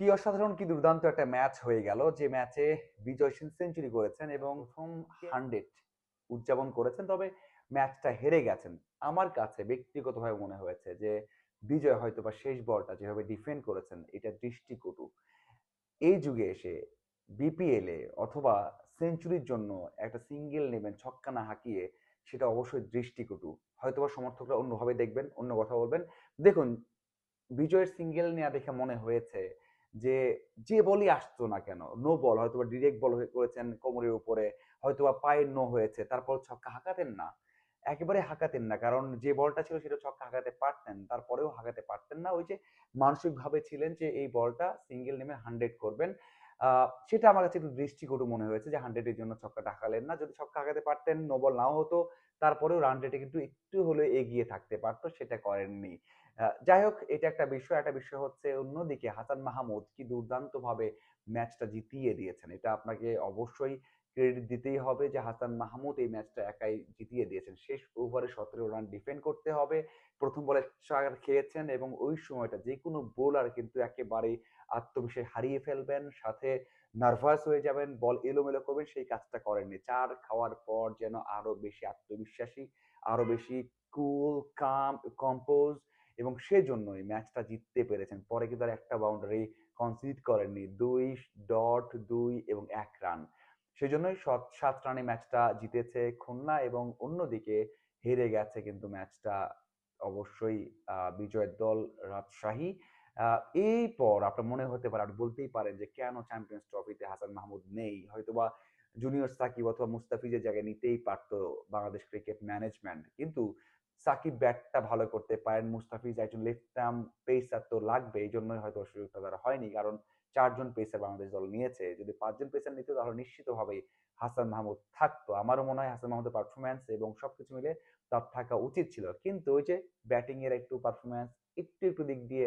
কি অসাধারণ কি দুর্দান্ত একটা ম্যাচ হয়ে গেল। যে ম্যাচে বিজয় সিং সেঞ্চুরি করেছেন এবং প্রথম হান্ড্রেড উদযাপন করেছেন তবে ম্যাচটা হেরে গেছেন। আমার কাছে ব্যক্তিগতভাবে মনে হয়েছে যে বিজয় হয়তো বা শেষ বলটা যেভাবে ডিফেন্ড করেছেন এটা দৃষ্টিকটু। এই যুগে এসে বিপিএল এ অথবা সেঞ্চুরির জন্য একটা সিঙ্গেল নেবেন ছক্কা না হাঁকিয়ে সেটা অবশ্যই দৃষ্টিকটু। হয়তোবা সমর্থকরা অন্যভাবে দেখবেন অন্য কথা বলবেন। দেখুন বিজয়ের সিঙ্গেল নেওয়া দেখে মনে হয়েছে যে যে বলই আসতো না কেন নো বল হয়তো বা ডিরেক্ট বল করেছেন কোমরের উপরে হয়তো বা পায়ের নো হয়েছে, তারপর ছক্কা হাঁকাতেন না। একেবারে হাঁকাতেন না, কারণ যে বলটা ছিল সেটা ছক্কা হাঁকাতে পারতেন, তারপরেও হাঁকাতে পারতেন না। ওই যে মানসিকভাবে ছিলেন যে, এই বলটা সিঙ্গেল নেমে হান্ড্রেড করবেন। সেটা আমার কাছে একটু দৃষ্টিকটু মনে হয়েছে যে হান্ড্রেডের জন্য ছক্কা ঢাকালেন না। যদি ছক্কা আগাতে পারতেন নোবল নাও হতো, তারপরেও রান রেটে কিন্তু একটু হলেও এগিয়ে থাকতে পারতো, সেটা করেননি। যাই হোক, এটা একটা বিষয়। একটা বিষয় হচ্ছে অন্যদিকে হাসান মাহমুদ কি দুর্দান্ত ভাবে ম্যাচটা জিতিয়ে দিয়েছেন, এটা আপনাকে অবশ্যই ক্রেডিট দিতেই হবে যে হাসান মাহমুদ এই ম্যাচটা একাই জিতিয়ে দিয়েছেন। শেষ ওভারে সতেরো রান ডিফেন্ড করতে হবে। প্রথম বলে চার খেয়েছেন এবং ওই সময়টা যে কোনো বোলার কিন্তু একেবারে আত্মবিশ্বাস হারিয়ে ফেলবেন, সাথে নার্ভাস হয়ে যাবেন বল এলোমেলো করবেন, সেই কাজটা করেননি। চার খাওয়ার পর যেন আরও বেশি আত্মবিশ্বাসী, আরও বেশি কুল কাম কম্পোজ এবং সেজন্যই ম্যাচটা জিততে পেরেছেন। পরে কিন্তু আর একটা বাউন্ডারি কনসিড করেননি। দুই ডট দুই এবং এক রান সেজন্যই সাত সাত রানে ম্যাচটা জিতেছে খুলনা এবং অন্যদিকে হেরে গেছে কিন্তু ম্যাচটা অবশ্যই বিজয়ের দল রাজশাহী। এই পর আপনার মনে হতে পারে, আপনি বলতেই পারেন যে কেন চ্যাম্পিয়ন্স ট্রফিতে হাসান মাহমুদ নেই? হয়তোবা জুনিয়র সাকিব অথবা মুস্তাফিজের জায়গায় নিতেই পারতো বাংলাদেশ ক্রিকেট ম্যানেজমেন্ট কিন্তু সাকিব ব্যাটটা ভালো করতে পারেন, মুস্তাফিজ একজন লেফট আর্ম পেসার তো লাগবে এই জন্যই হয়তো সুযোগটা তারা হয়নি। কারণ চারজন পেসার বাংলাদেশ দল নিয়েছে, যদি পাঁচজন পেসার নিত তাহলে নিশ্চিতভাবেই হাসান মাহমুদ থাকতো। আমারও মনে হয় হাসান মাহমুদের পারফরমেন্স এবং সবকিছু মিলে তার থাকা উচিত ছিল। কিন্তু ওই যে ব্যাটিং এর একটু পারফরমেন্স একটু একটু দিক দিয়ে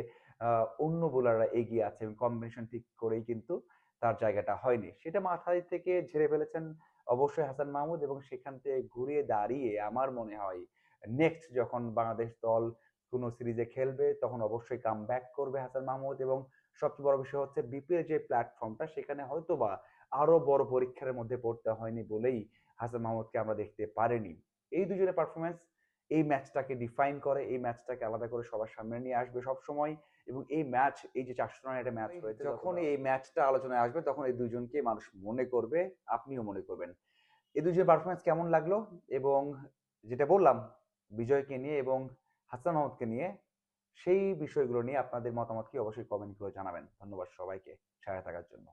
অন্য বোলাররা এগিয়ে আছে এবং কম্বিনেশন ঠিক করেই কিন্তু তার জায়গাটা হয়নি। সেটা মাথায় থেকে ঝেড়ে ফেলেছেন অবশ্যই হাসান মাহমুদ এবং সেখান থেকে ঘুরিয়ে দাঁড়িয়ে আমার মনে হয় নেক্সট যখন বাংলাদেশ দল কোনো সিরিজে খেলবে তখন অবশ্যই কাম ব্যাক করবে হাসান মাহমুদ এবং সবচেয়ে বড় বিষয় হচ্ছে বিপিএল যে প্ল্যাটফর্মটা সেখানে হয়তো বা আরও বড় পরীক্ষার মধ্যে পড়তে হয়নি বলেই হাসান মাহমুদকে আমরা দেখতে পারিনি। এই দুজনের পারফরমেন্স এই ম্যাচটাকে ডিফাইন করে এই ম্যাচটাকে আলাদা করে সবার সামনে নিয়ে আসবে সব সময় এবং এই ম্যাচ এই যে চারশো রানের একটা ম্যাচ হয়েছে যখন এই ম্যাচটা আলোচনায় আসবে তখন এই দুজনকে মানুষ মনে করবে আপনিও মনে করবেন। এই দুজনের পারফরমেন্স কেমন লাগল? এবং যেটা বললাম বিজয়কে নিয়ে এবং হাসান মাহমুদকে নিয়ে সেই বিষয়গুলো নিয়ে আপনাদের মতামত কি? অবশ্যই কমেন্ট করে জানাবেন। ধন্যবাদ সবাইকে। সাথে থাকার জন্য।